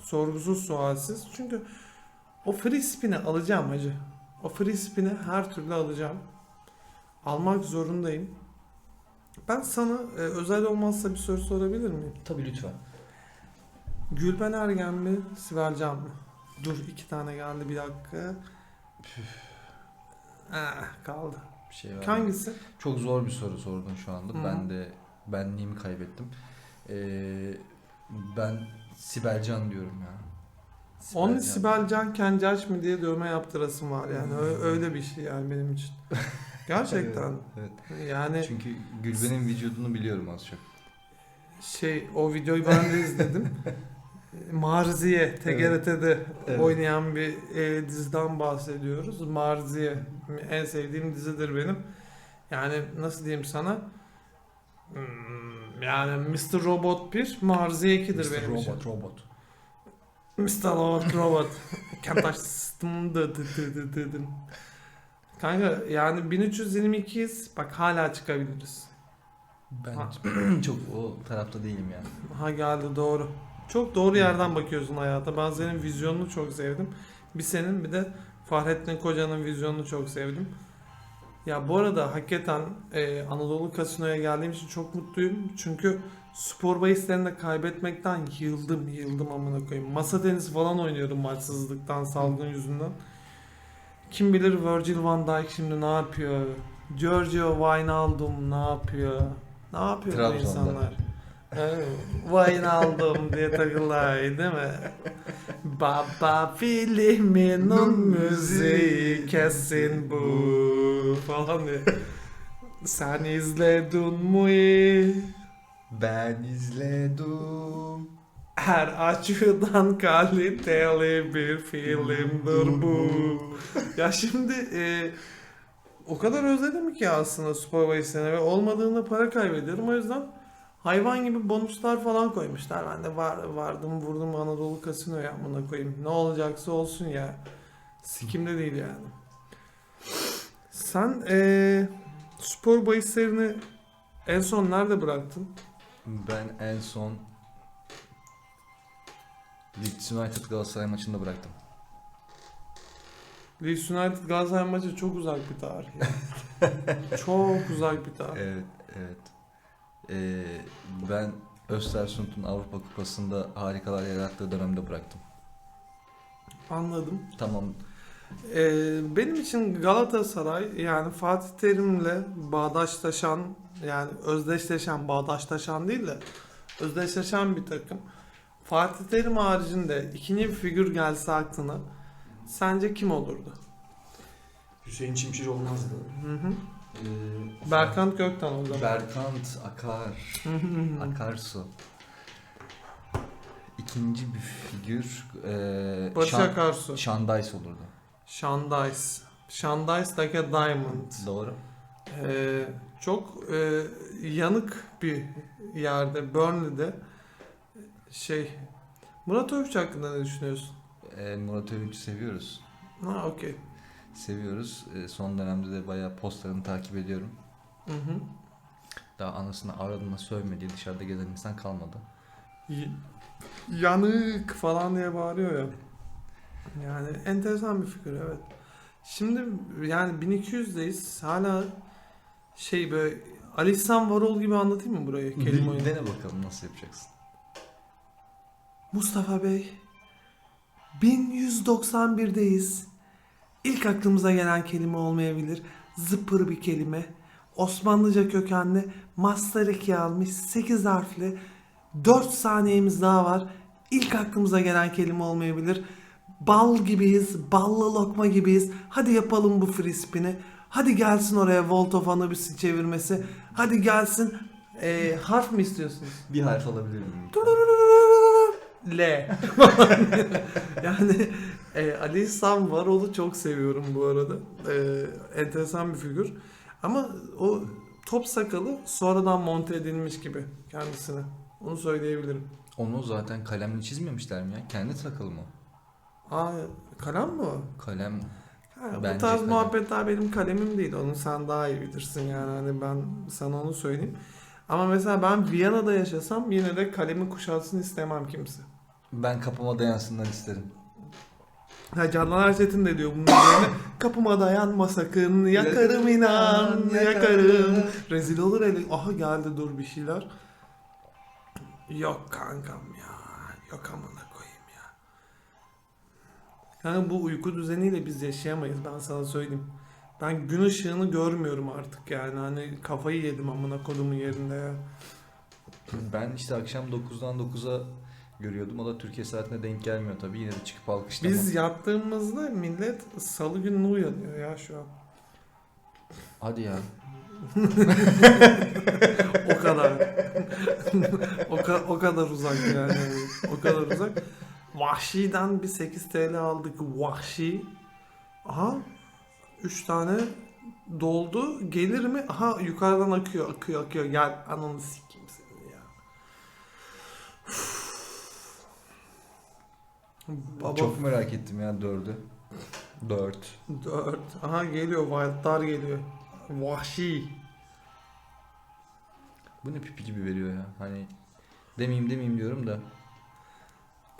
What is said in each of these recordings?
Sorgusuz sualsiz. Çünkü o free spin'i alacağım hacı. O free spin'i her türlü alacağım. Almak zorundayım. Ben sana e, özel olmazsa bir soru sorabilir miyim? Tabii lütfen. Gülben Ergen mi, Sibel Can mı? Dur iki tane geldi bir dakika. Ah, kaldı. Bir şey var. Hangisi? Çok zor bir soru sordun şu anda. Hı. Ben de benliğimi kaybettim. Ee, ben Sibel Can diyorum ya. Sibel Onun. Sibel Can Kencaç mı diye dövme yaptırasım var yani. Ö- öyle bir şey yani benim için. Gerçekten. Evet, Yani Çünkü Gülben'in vücudunu biliyorum az çok. şey o videoyu ben de izledim. Marziye TGRT'de Evet. oynayan bir e, diziden bahsediyoruz. Marziye en sevdiğim dizidir benim. Yani nasıl diyeyim sana? Hmm, Yani Mr. Robot 1, Marziye 2'dir Mr. benim için. Robot, robot. Mr. Robot Robot. Can't touch system. Kanka yani 1322'yiz. Bak hala çıkabiliriz. Ben Ha. çok o tarafta değilim yani. Ha geldi doğru. Çok doğru yerden bakıyorsun hayata. Ben senin vizyonunu çok sevdim. Bir senin bir de Fahrettin Koca'nın vizyonunu çok sevdim. Ya bu arada hakikaten e, Anadolu Kasino'ya geldiğim için çok mutluyum. Çünkü spor bahislerinde kaybetmekten yıldım yıldım amına koyayım. Masa tenisi falan oynuyorum maçsızlıktan salgın yüzünden. Kim bilir Virgil van Dijk şimdi ne yapıyor? Giorgio Wijnaldum ne yapıyor? Ne yapıyor bu Trabzon'da. insanlar? Evet, Wijnaldum diye takılay değil mi? Baba filminin müziği kesin bu falan diye. Sen izledin mi? Ben izledim. Her açıdan kaliteli bir filmdir bu. ya şimdi e, o kadar özledim ki aslında spor bahislerine ve olmadığında para kaybediyorum. O yüzden hayvan gibi bonuslar falan koymuşlar. Ben de var, vardım vurdum Anadolu Kasino'ya amına koyayım. Ne olacaksa olsun ya. Sikimde değil yani. Sen e, spor bahislerini en son nerede bıraktın? Ben en son Leeds United Galatasaray maçında bıraktım. Leeds United Galatasaray maçı çok uzak bir tarih. ya. çok uzak bir tarih. Evet, evet. Ee, ben Östersund'un Avrupa Kupası'nda harikalar yarattığı dönemde bıraktım. Anladım. Tamam. Ee, benim için Galatasaray yani Fatih Terim'le bağdaşlaşan yani özdeşleşen bağdaşlaşan değil de özdeşleşen bir takım. Fatih Terim haricinde ikinci bir figür gelse aklına sence kim olurdu? Hüseyin Çimşir olmazdı. Hı hı. Ee, Berkant Gökten o zaman. Berkant Akar. Akarsu. İkinci bir figür e, Barış Şan- Akarsu. Şandayс olurdu. Shandice. Shandice like a diamond. Doğru. Ee, çok e, yanık bir yerde Burnley'de şey Murat Övüç hakkında ne düşünüyorsun? E, Murat Övünç'ü seviyoruz. Ha okey. Seviyoruz. E, son dönemde de bayağı postlarını takip ediyorum. Hı hı. Daha anasını avradına sövmediği dışarıda gezen insan kalmadı. Y- Yanık falan diye bağırıyor ya. Yani enteresan bir fikir evet. Şimdi yani 1200'deyiz. Hala şey böyle Ali İhsan Varol gibi anlatayım mı burayı? Kelime oyunu. dene bakalım nasıl yapacaksın. Mustafa Bey, 1191'deyiz. İlk aklımıza gelen kelime olmayabilir. Zıpır bir kelime. Osmanlıca kökenli Master 2 almış 8 harfli 4 saniyemiz daha var. İlk aklımıza gelen kelime olmayabilir. Bal gibiyiz, ballı lokma gibiyiz. Hadi yapalım bu free spin'i. Hadi gelsin oraya Volt of Anubis'i çevirmesi. Hadi gelsin. Ee, harf mi istiyorsunuz? Bir harf alabilir miyim? L. yani e, Ali İhsan Varol'u çok seviyorum bu arada. E, enteresan bir figür. Ama o top sakalı sonradan monte edilmiş gibi kendisine. Onu söyleyebilirim. Onu zaten kalemle çizmemişler mi ya? Kendi sakalı mı? Aa, kalem mi o? Kalem Ha, bu tarz kalem. muhabbetler benim kalemim değil. Onu sen daha iyi bilirsin yani. Hani ben sana onu söyleyeyim. Ama mesela ben Viyana'da yaşasam yine de kalemi kuşatsın istemem kimse. Ben kapıma dayansınlar isterim. Ha Canan Erçetin de diyor bunun yerine kapıma dayanma sakın yakarım inan yakarım. Rezil olur eli. Aha geldi dur bir şeyler. Yok kankam ya. Yok amına koyayım ya. Yani bu uyku düzeniyle biz yaşayamayız ben sana söyleyeyim. Ben gün ışığını görmüyorum artık yani hani kafayı yedim amına kodumun yerinde ya. Ben işte akşam 9'dan 9'a görüyordum. O da Türkiye saatine denk gelmiyor tabii. Yine de çıkıp alkışlamam. Biz yattığımızda millet salı günü uyanıyor ya şu an. Hadi ya. O kadar. o, ka- o kadar uzak yani. O kadar uzak. Vahşi'den bir 8 TL aldık. Vahşi. Aha. 3 tane doldu. Gelir mi? Aha yukarıdan akıyor, akıyor, akıyor. Gel ananı sikeyim seni ya. Baba Çok merak ettim ya 4'ü. 4. 4. Aha geliyor. Wildlar geliyor. Vahşi. Bu ne pipi gibi veriyor ya. Hani demeyeyim demeyeyim diyorum da.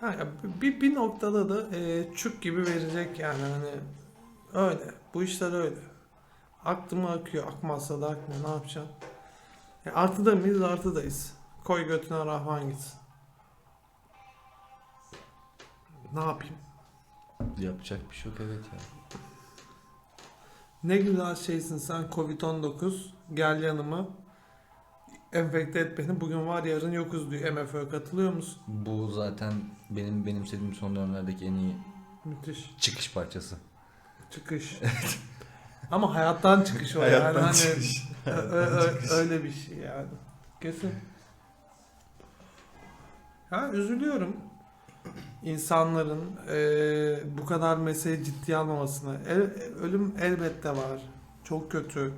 Kanka bir, bir noktada da e, çük gibi verecek yani hani öyle. Bu işler öyle. Aktı mı akıyor, akmazsa da akmıyor. Ne yapacaksın? E, artıda mıyız? Artıdayız. Koy götüne rahvan gitsin. Ne yapayım? Yapacak bir şey yok evet ya. Ne güzel şeysin sen Covid-19. Gel yanıma. Enfekte et beni. Bugün var yarın yokuz diyor. MFÖ katılıyor musun? Bu zaten benim benimsediğim son dönemlerdeki en iyi Müthiş. çıkış parçası. Çıkış. Ama hayattan çıkış o yani. Hani Ö- ö- ö- öyle bir şey yani. Kesin. Ha üzülüyorum. İnsanların eee, bu kadar meseleyi ciddiye almamasına. El- ölüm elbette var. Çok kötü.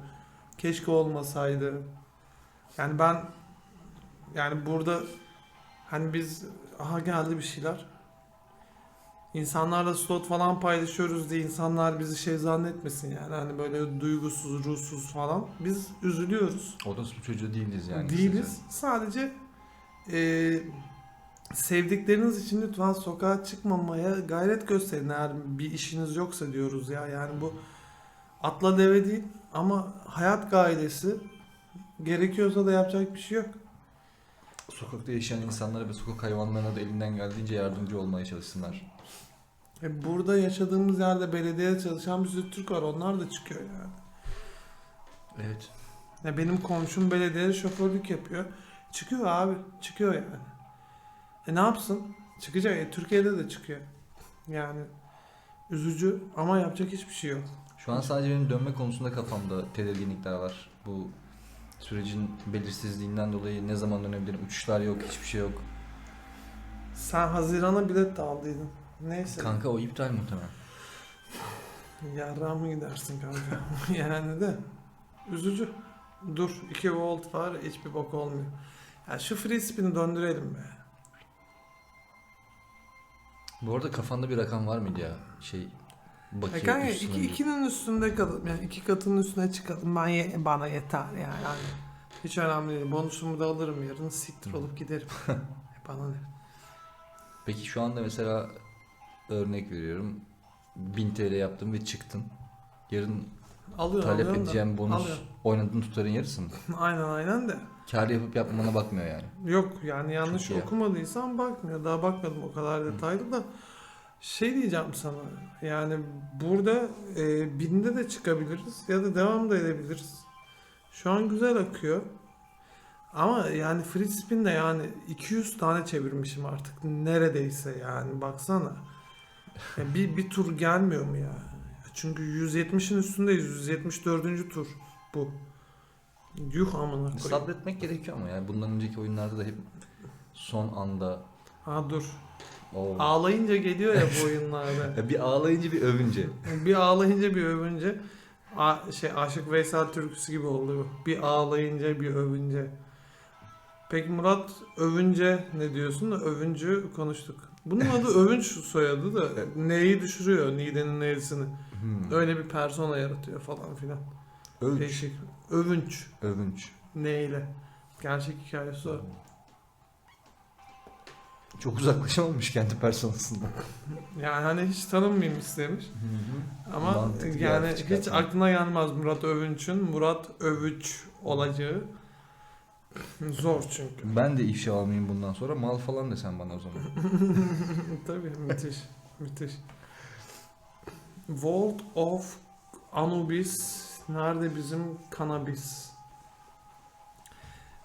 Keşke olmasaydı. Yani ben yani burada hani biz aha geldi bir şeyler. İnsanlarla slot falan paylaşıyoruz diye insanlar bizi şey zannetmesin yani hani böyle duygusuz, ruhsuz falan. Biz üzülüyoruz. Orospu çocuğu değiliz yani. Değiliz. Sadece e, sevdikleriniz için lütfen sokağa çıkmamaya gayret gösterin eğer bir işiniz yoksa diyoruz ya. Yani bu atla deve değil ama hayat gailesi gerekiyorsa da yapacak bir şey yok. Sokakta yaşayan insanlara ve sokak hayvanlarına da elinden geldiğince yardımcı olmaya çalışsınlar. E, burada yaşadığımız yerde belediyede çalışan bir sürü Türk var. Onlar da çıkıyor yani. Evet. Ya benim komşum belediyede şoförlük yapıyor. Çıkıyor abi. Çıkıyor yani. E ne yapsın? Çıkacak. E, Türkiye'de de çıkıyor. Yani üzücü ama yapacak hiçbir şey yok. Şu an sadece benim dönme konusunda kafamda tedirginlikler var. Bu sürecin belirsizliğinden dolayı ne zaman dönebilirim? Uçuşlar yok, hiçbir şey yok. Sen Haziran'a bilet de aldıydın. Neyse. Kanka o iptal muhtemelen. Yarrağa mı gidersin kanka? yani de üzücü. Dur 2 volt var hiçbir bok olmuyor. Ya şu free spin'i döndürelim be. Bu arada kafanda bir rakam var mıydı ya? Şey bakiye kanka üstüne iki, ikinin üstünde kalın. Yani iki katının üstüne çıkalım. Ben ye- bana yeter yani. yani. Hiç önemli değil. Bonusumu da alırım yarın. Siktir olup giderim. E bana ne? Peki şu anda mesela örnek veriyorum. 1000 TL yaptım ve çıktın. Yarın Alıyorum talep alıyorum da. edeceğim bonus Alıyorum. oynadığın tutarın yarısı mı? Aynen aynen de. Kar yapıp yapmamana bakmıyor yani. Yok yani yanlış Çok okumadıysam bakmıyor. Daha bakmadım o kadar detaylı da. Şey diyeceğim sana. Yani burada e, binde de çıkabiliriz ya da devam da edebiliriz. Şu an güzel akıyor. Ama yani free spin de yani 200 tane çevirmişim artık. Neredeyse yani baksana. Ya bir, bir tur gelmiyor mu ya? Çünkü 170'in üstündeyiz. 174. tur bu. Yuh amına koyayım. Sabretmek gerekiyor ama yani bundan önceki oyunlarda da hep son anda Ha dur. o Ağlayınca geliyor ya bu oyunlarda. Ya bir ağlayınca bir övünce. bir ağlayınca bir övünce A- şey Aşık Veysel türküsü gibi oldu bu. Bir ağlayınca bir övünce. Peki Murat övünce ne diyorsun? Övüncü konuştuk. Bunun adı övünç soyadı da neyi düşürüyor Nide'nin neysini. Hmm. Öyle bir persona yaratıyor falan filan. Övünç. Değişik. Övünç. Övünç. Neyle? Gerçek hikayesi o. Çok uzaklaşamamış kendi personasından. Yani hani hiç tanınmayayım istemiş. Ama Mantıklı yani hiç aklına gelmez Murat Övünç'ün Murat Övüç olacağı. Zor çünkü. Ben de ifşa almayayım bundan sonra. Mal falan desen bana o zaman. Tabii müthiş. Müthiş. Vault of Anubis nerede bizim cannabis?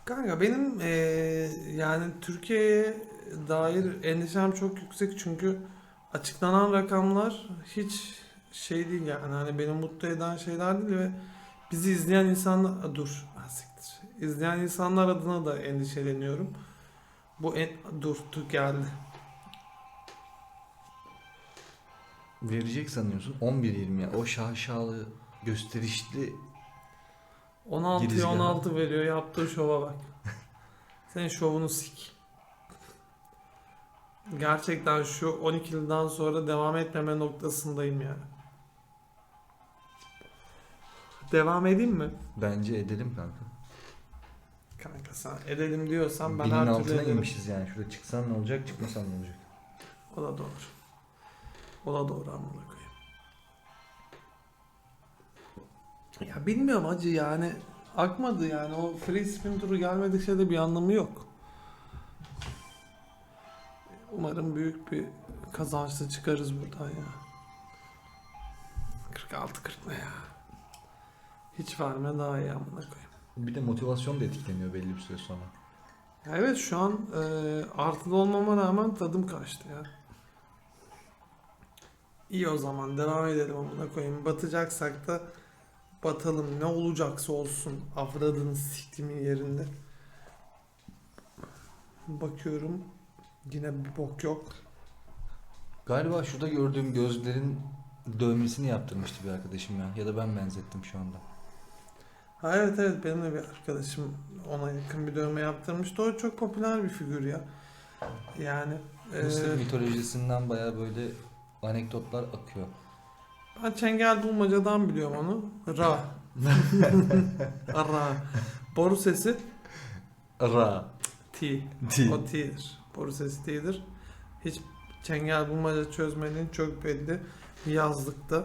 Kanka benim eee, yani Türkiye'ye dair endişem çok yüksek çünkü açıklanan rakamlar hiç şey değil yani hani beni mutlu eden şeyler değil ve bizi izleyen insanlar dur siktir. izleyen insanlar adına da endişeleniyorum. Bu en, dur dur geldi. Verecek sanıyorsun. 11-20 ya. O şaşalı, gösterişli 16'ya Girizgahı. 16 veriyor yaptığı şova bak. Senin şovunu sik. Gerçekten şu 12'liden sonra devam etmeme noktasındayım yani. Devam edeyim mi? bence edelim kanka. Kanka sen edelim diyorsan ben Binin her türlü altına ederim. inmişiz yani. Şurada çıksan ne olacak, çıkmasan ne olacak? O da doğru. O da doğru amına koyayım. Ya bilmiyorum acı yani akmadı yani o free spin turu gelmedikçe de bir anlamı yok. Umarım büyük bir kazançla çıkarız buradan ya. 46 40 ne ya? Hiç verme daha iyi amına koyayım. Bir de motivasyon da etkileniyor belli bir süre sonra. Ya evet şu an e, artılı olmama rağmen tadım kaçtı ya. İyi o zaman devam edelim amına koyayım. Batacaksak da batalım. Ne olacaksa olsun. Avradını siktimin yerinde. Bakıyorum. Yine bir bok yok. Galiba şurada gördüğüm gözlerin dövmesini yaptırmıştı bir arkadaşım ya. Ya da ben benzettim şu anda. Ha evet evet benim de bir arkadaşım ona yakın bir dövme yaptırmıştı. O çok popüler bir figür ya. Yani Mısır e, mitolojisinden baya böyle anekdotlar akıyor. Ben Çengel Bulmaca'dan biliyorum onu. Ra. Ra. Boru sesi Ra. T. Di. O T'dir. Boru sesi T'dir. Hiç Çengel Bulmaca çözmediğin çok belli yazlıkta.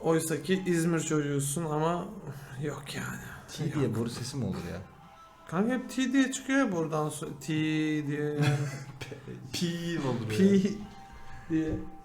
Oysa ki İzmir çocuğusun ama yok yani. T diye boru sesi mi olur ya? Kanka hep T diye çıkıyor ya buradan. T diye. Pi olur P diye.